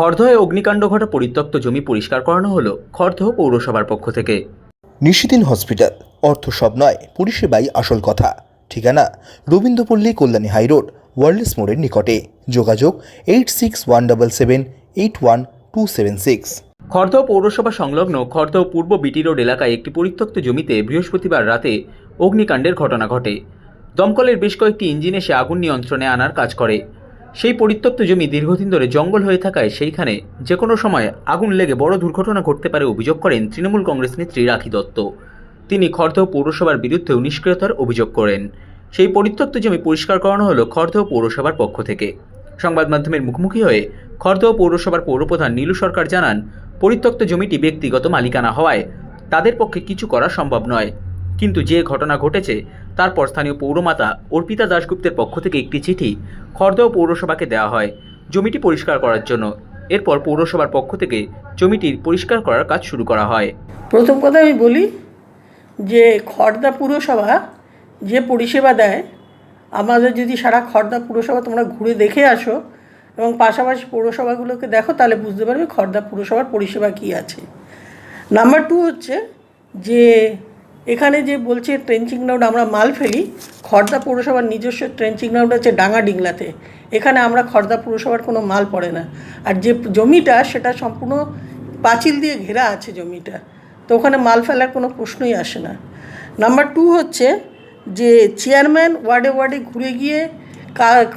খড়দহে অগ্নিকাণ্ড ঘটা পরিত্যক্ত জমি পরিষ্কার করানো হলো খড়দহ পৌরসভার পক্ষ থেকে। নিশিদিন হসপিটাল অর্থ সব নয় পরিষেবাই আসল কথা। ঠিকানা রবীন্দ্রপল্লী কল্যাণী হাইরোড ওয়ার্ল্ডস মোড়ের নিকটে। যোগাযোগ eight six one double seven eight one two seven six. Khardah পৌরসভা সংলগ্ন খড়দহ পূর্ব বিটি রোড এলাকায় একটি পরিত্যক্ত জমিতে বৃহস্পতিবার রাতে অগ্নিকাণ্ডের ঘটনা ঘটে। দমকলের বেশ কয়েকটি ইঞ্জিন এসে আগুন নিয়ন্ত্রণে আনার কাজ করে। সেই পরিত্যক্ত জমি দীর্ঘদিন ধরে জঙ্গল হয়ে থাকায় সেইখানে যে কোনো সময় আগুন লেগে বড় দুর্ঘটনা ঘটতে পারে অভিযোগ করেন তৃণমূল কংগ্রেস নেত্রী রাখি দত্ত। তিনি খড়দহ পৌরসভার বিরুদ্ধেও নিষ্ক্রিয়তার অভিযোগ করেন। সেই পরিত্যক্ত জমি পরিষ্কার করানো হলো খড়দহ পৌরসভার পক্ষ থেকে। সংবাদ মাধ্যমের মুখোমুখি হয়ে খড়দহ পৌরসভার পৌরপ্রধান নীলু সরকার জানান, পরিত্যক্ত জমিটি ব্যক্তিগত মালিকানা হওয়ায় তাদের পক্ষে কিছু করা সম্ভব নয়। কিন্তু যে ঘটনা ঘটেছে, তারপর স্থানীয় পৌরমাতা অর্পিতা দাশগুপ্তের পক্ষ থেকে একটি চিঠি খড়দহ পৌরসভাকে দেওয়া হয় জমিটি পরিষ্কার করার জন্য। এরপর পৌরসভার পক্ষ থেকে জমিটির পরিষ্কার করার কাজ শুরু করা হয়। প্রথম কথা আমি বলি যে খড়দা পুরসভা যে পরিষেবা দেয়, আমাদের যদি সারা খড়দা পুরসভা তোমরা ঘুরে দেখে আসো এবং পাশাপাশি পৌরসভাগুলোকে দেখো, তাহলে বুঝতে পারবে খড়দা পুরসভার পরিষেবা কী আছে। নাম্বার টু হচ্ছে যে এখানে যে বলছে ট্রেঞ্চিং গ্রাউন্ড আমরা মাল ফেলি খড়দা পৌরসভার নিজস্ব ট্রেঞ্চিং গ্রাউন্ড আছে ডাঙ্গা ডিংলাতে। এখানে আমরা খড়দা পৌরসভার কোনো মাল পড়ে না। আর যে জমিটা, সেটা সম্পূর্ণ পাঁচিল দিয়ে ঘেরা আছে জমিটা। তো ওখানে মাল ফেলার কোনো প্রশ্নই আসে না। নাম্বার টু হচ্ছে যে চেয়ারম্যান ওয়ার্ডে ওয়ার্ডে ঘুরে গিয়ে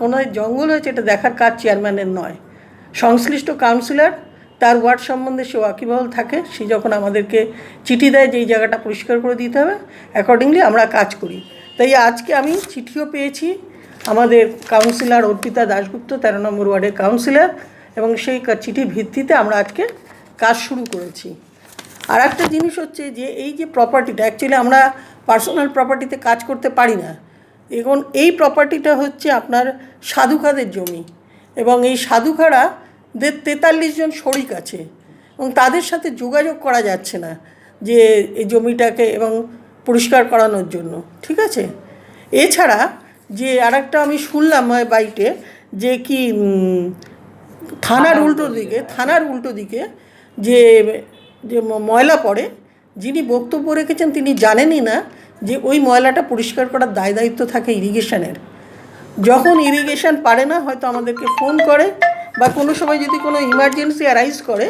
কোনো জঙ্গল হয়েছে, এটা দেখার কাজ চেয়ারম্যানের নয়। সংশ্লিষ্ট কাউন্সিলর তার ওয়ার্ড সম্বন্ধে সে ওয়াকিবহল থাকে। সে যখন আমাদেরকে চিঠি দেয় যে এই জায়গাটা পরিষ্কার করে দিতে হবে অ্যাকর্ডিংলি আমরা কাজ করি। তাই আজকে আমি চিঠিও পেয়েছি আমাদের কাউন্সিলর অর্পিতা দাশগুপ্ত, তেরো নম্বর ওয়ার্ডের কাউন্সিলর এবং সেই চিঠির ভিত্তিতে আমরা আজকে কাজ শুরু করেছি। আর একটা জিনিস হচ্ছে যে এই যে প্রপার্টিটা অ্যাকচুয়ালি আমরা পার্সোনাল প্রপার্টিতে কাজ করতে পারি না। এখন এই প্রপার্টিটা হচ্ছে আপনার সাধুখাদের জমি। এবং এই সাধুখারা দের তেতাল্লিশ জন শরিক আছে এবং তাদের সাথে যোগাযোগ করা যাচ্ছে না যে এই জমিটাকে এবং পরিষ্কার করানোর জন্য ঠিক আছে? এছাড়া যে আরেকটা আমি শুনলাম হয় বাইটে যে কি থানার উল্টো দিকে থানার উল্টো দিকে যে যে ময়লা পড়ে যিনি বক্তব্য রেখেছেন তিনি জানেনই না যে ওই ময়লাটা পরিষ্কার করার দায় দায়িত্ব থাকে ইরিগেশনের। যখন ইরিগেশন পারে না, হয়তো আমাদেরকে ফোন করে, বা কোনো সময় যদি কোনো ইমার্জেন্সি অ্যারাইজ করে,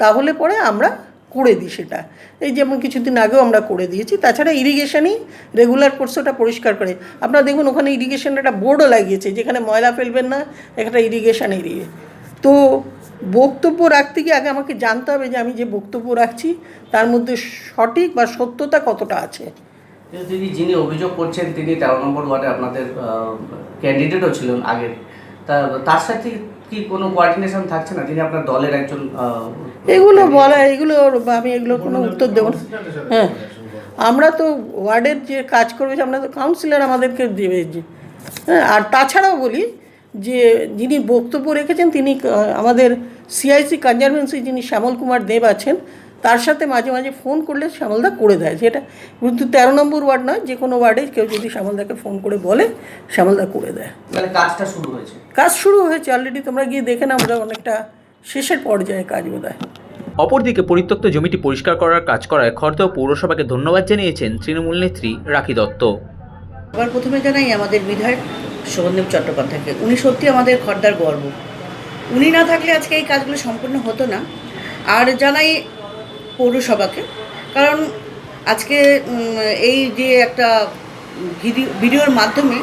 তাহলে পরে আমরা করে দিই সেটা। এই যেমন কিছুদিন আগেও আমরা করে দিয়েছি। তাছাড়া ইরিগেশনই রেগুলার কোর্সে ওটা পরিষ্কার করে। আপনারা দেখুন, ওখানে ইরিগেশনের একটা বোর্ডও লাগিয়েছে, যেখানে ময়লা ফেলবেন না, একটা ইরিগেশন এরিয়ে তো বক্তব্য রাখতে গিয়ে আগে আমাকে জানতে হবে যে আমি যে বক্তব্য রাখছি, তার মধ্যে সঠিক বা সত্যতা কতটা আছে? তিনি যিনি অভিযোগ করছেন, তিনি তেরো নম্বর ওয়ার্ডে আপনাদের ক্যান্ডিডেটও ছিলেন আগের। তা, তার সাথে কি কোনো কোয়ার্ডিনেশন থাকছে না? তিনি আপনার দলের একজন এগুলো বলা, এগুলো আমি এগুলো কোনো উত্তর দেবো না। হ্যাঁ আমরা তো ওয়ার্ডের যে কাজ করবে আমরা তো কাউন্সিলর আমাদেরকে দেবে হ্যাঁ আর তাছাড়াও বলি যে, যিনি বক্তব্য রেখেছেন, তিনি আমাদের সিআইসি কনজারভেন্সি যিনি শ্যামল কুমার দেব আছেন তার সাথে মাঝে মাঝে ফোন করলে শ্যামলদা করে দেয়। যেটা কিন্তু তেরো নম্বর ওয়ার্ড নয় যে কোনো ওয়ার্ডে কেউ যদি শ্যামলদাকে ফোন করে বলে শ্যামলদা করে দেয়। মানে কাজটা শুরু হয়েছে? কাজ শুরু হয়েছে অলরেডি তোমরা গিয়ে দেখে নাও ওরা অনেকটা শেষের পর্যায়ে কাজ বোধ হয় অপরদিকে পরিত্যক্ত জমিটি পরিষ্কার করার কাজ করায় খড়দহ পৌরসভাকে ধন্যবাদ জানিয়েছেন তৃণমূল নেত্রী রাখি দত্ত। আবার প্রথমে জানাই আমাদের বিধায়ক শোভনদেব চট্টোপাধ্যায়কে। উনি সত্যি আমাদের খর্দার গর্ব। উনি না থাকলে আজকে এই কাজগুলো সম্পূর্ণ হতো না। আর জানাই পৌরসভাকে। কারণ আজকে এই যে একটা ভিডিও ভিডিওর মাধ্যমে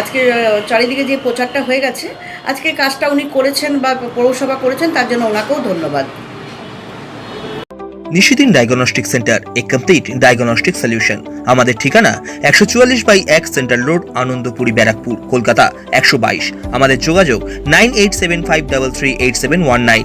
আজকে চারিদিকে যে প্রচারটা হয়ে গেছে, আজকে কাজটা উনি করেছেন বা পৌরসভা করেছেন, তার জন্য ওনাকেও ধন্যবাদ। Nishidin diagnostic centre, a complete diagnostic solution. আমাদের ঠিকানা একশো চুয়াল্লিশ বাই এক সেন্ট্রাল রোড, আনন্দপুরি ব্যারাকপুর, কলকাতা, একশো বাইশ। আমাদের যোগাযোগ nine eight seven five double three eight seven one nine.